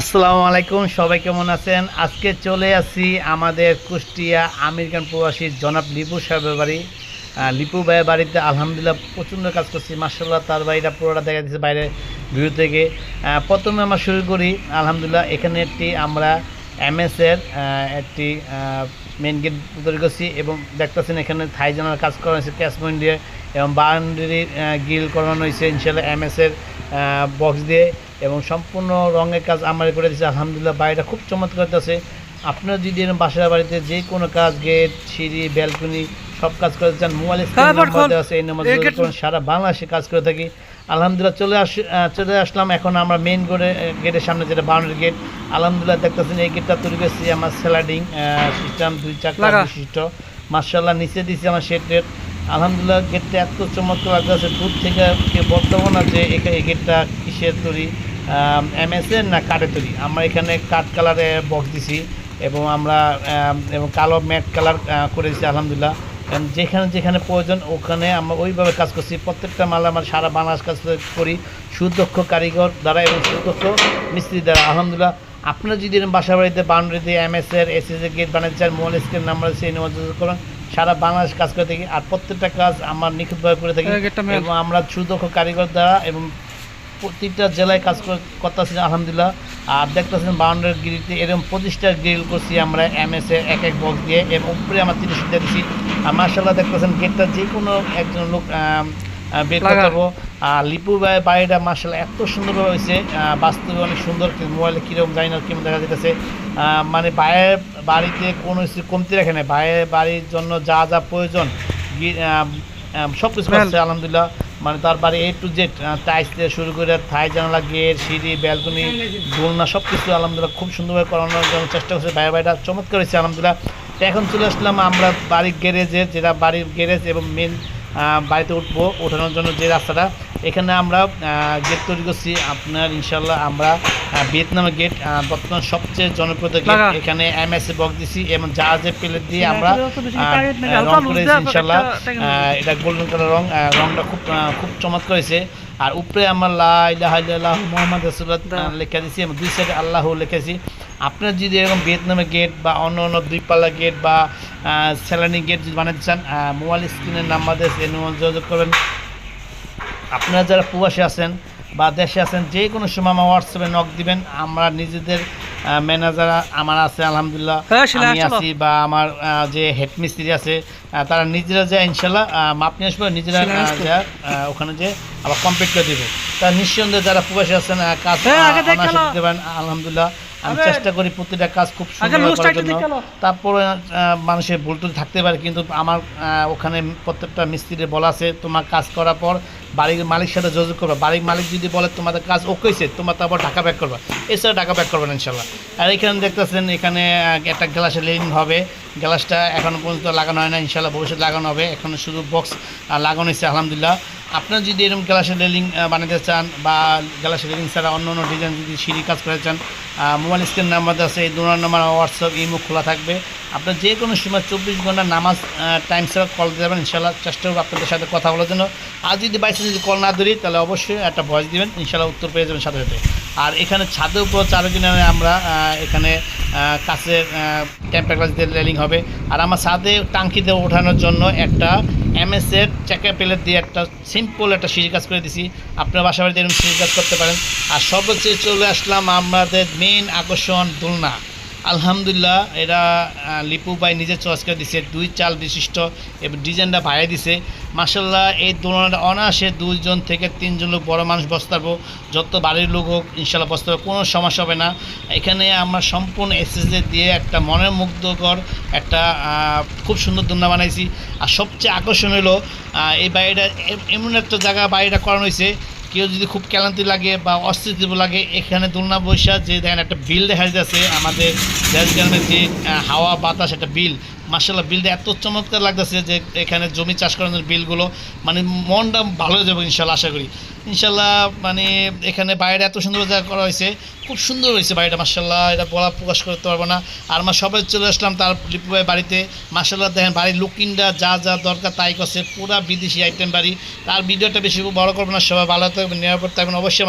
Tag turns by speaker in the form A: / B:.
A: আসসালামু আলাইকুম, সবাই কেমন আছেন? আজকে চলে আসি আমাদের কুষ্টিয়া আমেরিকান প্রবাসী জনাব লিপু সাহেবের বাড়ি। লিপু ভাইয়ের বাড়িতে আলহামদুলিল্লাহ প্রচণ্ড কাজ করছি মার্শাল্লাহ তার বাড়িটা পুরোটা দেখা দিচ্ছে বাইরে ভিউ থেকে। প্রথমে আমরা শুরু করি, আলহামদুলিল্লাহ, এখানে একটি আমরা এমএসের একটি মেন গেট তৈরি করছি এবং দেখতেছেন এখানে থাই জানার কাজ করা হয়েছে ক্যাশ পয়েন্ট দিয়ে এবং বাউন্ডারি গিল করানো হয়েছে ইনশাল্লাহ এমএসের বক্স দিয়ে এবং সম্পূর্ণ রঙের কাজ আমার করে দিয়েছে আলহামদুলিল্লাহ। বাড়িটা খুব চমৎকার আছে আপনারা যদি এরকম বাসার বাড়িতে যে কোনো কাজ গেট সিঁড়ি ব্যালকনি সব কাজ করতে চান মোবাইল দেওয়া আছে এই নাম্বার। সারা বাংলাদেশে কাজ করে থাকি। আলহামদুলিল্লাহ চলে আস চলে আসলাম। এখন আমরা মেইন গেটে গেটের সামনে যেটা বাউন্ডারি গেট আলহামদুলিল্লাহ দেখতেছেন এই গেটটা তৈরি করছি আমার স্যালাডিং সিস্টেম দুই চাকা। বিশিষ্ট। মার্শাল্লাহ নিচে দিয়েছি আমার শেড রেট আলহামদুলিল্লাহ গেটটা এত চমৎকার লাগতেছে দূর থেকে কেউ বলতে পারব না যে এই গেটটা কিসের তৈরি এম এমএসএর না কাঠের তৈরি। আমরা এখানে কাঠ কালারে বক্স দিছি এবং আমরা এবং কালো ম্যাট কালার করে আলহামদুলিল্লাহ। এবং যেখানে যেখানে প্রয়োজন ওখানে আমরা ওইভাবে কাজ করছি। প্রত্যেকটা মাল আমরা সারা বাংলাদেশ কাজ করি সুদক্ষ কারিগর দ্বারা এবং সুদক্ষ মিস্ত্রি দ্বারা আলহামদুলিল্লাহ। আপনারা যদি বাসা বাড়িতে বাউন্ডারি দিয়ে এমএস এর এস এস এর গেট বানাতে চান মোবাইল স্ক্রিন নাম্বার সেই যোগাযোগ করুন। সারা বাংলাদেশ কাজ করে থাকি। আর প্রত্যেকটা কাজ আমরা নিখুঁতভাবে করে থাকি। এবং আমরা সুদক্ষ কারিগর দ্বারা এবং প্রত্যেকটা জেলায় কাজ করে- করতেছি আলহামদুলিল্লাহ। আর দেখতেছেন বাউন্ডারি গ্রিলতে এরকম পঁচিশটা গ্রিল করছি আমরা এমএস এর এক এক বক্স দিয়ে এবং উপরে আমরা তিরিশ দিয়ে দিচ্ছি আর মার্শাল্লাহ দেখতেছেন গেটটা যে কোনো একজন লোক বের করতে আর লিপু ভাই বাড়িটা মার্শাল্লাহ এত সুন্দরভাবে হয়েছে। বাস্তবে অনেক সুন্দর মোবাইলে কীরকম জানি না কেমন দেখা যেতেছে মানে বাইরের বাড়িতে কোনো কিছু কমতি রাখে না বাইরের বাড়ির জন্য যা যা প্রয়োজন সব কিছু আলহামদুলিল্লাহ। মানে তার বাড়ি এ টু জেড টাইস দিয়ে শুরু করে থাই জানালা, গেট, সিঁড়ি, ব্যালকনি, দোলনা সব কিছু আলহামদুলিল্লাহ খুব সুন্দরভাবে করানোর জন্য চেষ্টা করছে। বাইরে ভাইটা চমৎকার হয়েছে, আলহামদুলিল্লাহ। এখন চলে আসলাম আমরা বাড়ির গ্যারেজে, যেটা বাড়ির গ্যারেজ এবং মেন বাড়িতে উঠবো, ওঠানোর জন্য যে রাস্তাটা। এখানে আমরা গেট তৈরি করছি। আপনার ইনশাল্লাহ আমরা ভিয়েতনামের গেট বর্তমান সবচেয়ে জনপ্রিয় গেট। এখানে এমএসএ বক্স দিছি এবং জাহাজের প্লেট দিয়ে আমরা রং করেছি ইনশাল্লাহ এটা গোল্ডেন কালার রং রংটা খুব খুব চমৎকার হয়েছে। আর উপরে আমরা লা ইলাহা মোহাম্মদ রাসূলুল্লাহ
B: দা।
A: লেখা দিয়েছি এবং দুই সাইডে আল্লাহ লিখেছি আপনার যদি এরকম ভিয়েতনামের গেট বা অন্য অন্য দুই পাল্লা গেট বা স্যালানি গেট যদি বানাতে চান মোবাইল স্ক্রিনের নাম্বার দিয়ে যোগাযোগ করবেন। আপনারা যারা প্রবাসী আছেন বা দেশে আছেন যে কোনো সময় আমার হোয়াটসঅ্যাপে নক দিবেন। আমরা নিজেদের ম্যানেজার আমার আছে আলহামদুলিল্লাহ।
B: হ্যাঁ,
A: আমি আছি বা আমার যে হেড মিস্ত্রি আছে তারা নিজেরা যায় ইনশাল্লাহ মাপ নিয়ে আসবে নিজেরা। যা ওখানে যে আবার কমপ্লিট করে দেবে। তা নিঃসন্দেহে যারা প্রবাসী আছেন কাজ
B: হ্যাঁ,
A: আলহামদুলিল্লাহ। আমি চেষ্টা করি প্রতিটা কাজ খুব সুন্দর করার জন্য। তারপরে মানুষের ভুল টুল থাকতে পারে কিন্তু আমার ওখানে প্রত্যেকটা মিস্ত্রির বলা আছে তোমার কাজ করার পর বাড়ির মালিক সাথে যোগাযোগ করবা। বাড়ির মালিক যদি বলে তোমাদের কাজ ওকেছে তোমার তারপর ঢাকা ব্যাক করবা। এছাড়া ঢাকা ব্যাক করবেন ইনশাল্লাহ আর এখানে দেখতেছেন এখানে একটা গ্লাসের লেলিং হবে। গ্লাসটা এখনও পর্যন্ত লাগানো হয় না ইনশাল্লাহ ভবিষ্যতে লাগানো হবে। এখন শুধু বক্স লাগানো হয়েছে আলহামদুলিল্লাহ। আপনার যদি এরকম গ্লাসের রেলিং বানাতে চান বা গ্লাসের রেলিং ছাড়া অন্য অন্য ডিজাইন যদি সিঁড়ি কাজ করতে চান মোবাইল স্ক্রিন নাম্বার আছে, এই দুনার নাম্বার হোয়াটসঅ্যাপ ইমো খোলা থাকবে। আপনার যে কোনো সময় চব্বিশ ঘণ্টা নামাজ টাইম ছাড়া কল দিতে পারেন ইনশাল্লাহ চেষ্টা করব আপনাদের সাথে কথা বলার জন্য। আর যদি বাইসে যদি কল না ধরি, তাহলে অবশ্যই একটা ভয়েস দিবেন ইনশাল্লাহ উত্তর পেয়ে যাবেন সাথে সাথে। আর এখানে ছাদের উপর চারজনে আমরা এখানে কাছের টেম্পার গ্লাস দিয়ে রেলিং হবে। আর আমার ছাদে টাঙ্কিতে ওঠানোর জন্য একটা এমএস এর চেকা প্লেট দিয়ে একটা সিম্পল একটা সিঁড়ি কাজ করে দিছি। আপনার বাসা এরকম সিঁড়ি কাজ করতে পারেন। আর সর্বোচ্চ চলে আসলাম আমাদের মেন আকর্ষণ দোলনা। আলহামদুলিল্লাহ, এরা লিপু ভাই নিজে চয়েস করে দিছে, দুই চাল বিশিষ্ট এবং ডিজাইনটা ভাইয়ে দিছে। মাসাল্লাহ এই দোলনাটা অনায়াসে দুইজন থেকে তিনজন লোক বড় মানুষ বসতে পারব যত বাড়ির লোক হোক ইনশাল্লাহ বসতে পারব কোনো সমস্যা হবে না। এখানে আমরা সম্পূর্ণ এসএসডি দিয়ে একটা মনের মুগ্ধকর একটা খুব সুন্দর দোলনা বানাইছি। আর সবচেয়ে আকর্ষণ হলো এই বাড়িটা এমন একটা জায়গা বাড়িটা করানো হয়েছে কেউ যদি খুব ক্লান্তি লাগে বা অস্থিতি লাগে, এখানে দুলনা বৈশা যে দেখেন একটা বিল দেখা যাচ্ছে, আমাদের গ্রামের যে হাওয়া, বাতাস, একটা বিল। মার্শাল্লাহ বিলটা এত চমৎকার লাগতেছে যে এখানে জমি চাষ করানোর বিলগুলো মানে মনটা ভালো হয়ে যাবে ইনশাল্লাহ আশা করি। ইনশাল্লাহ মানে এখানে বাইরে এত সুন্দর জায়গা করা হয়েছে, খুব সুন্দর হয়েছে বাড়িটা মার্শাল্লাহ এটা বলা প্রকাশ করতে পারব না। আর আমার সবাই চলে আসলাম তার লিপু ভাই বাড়িতে। মার্শাল্লাহ দেখেন বাড়ির লুকিনটা যা যা দরকার তাই করছে, পুরা বিদেশি আইটেম বাড়ি। তার ভিডিওটা বেশি বড় করব না, সবাই ভালো থাকবেন, নিরাপদ থাকবেন, অবশ্যই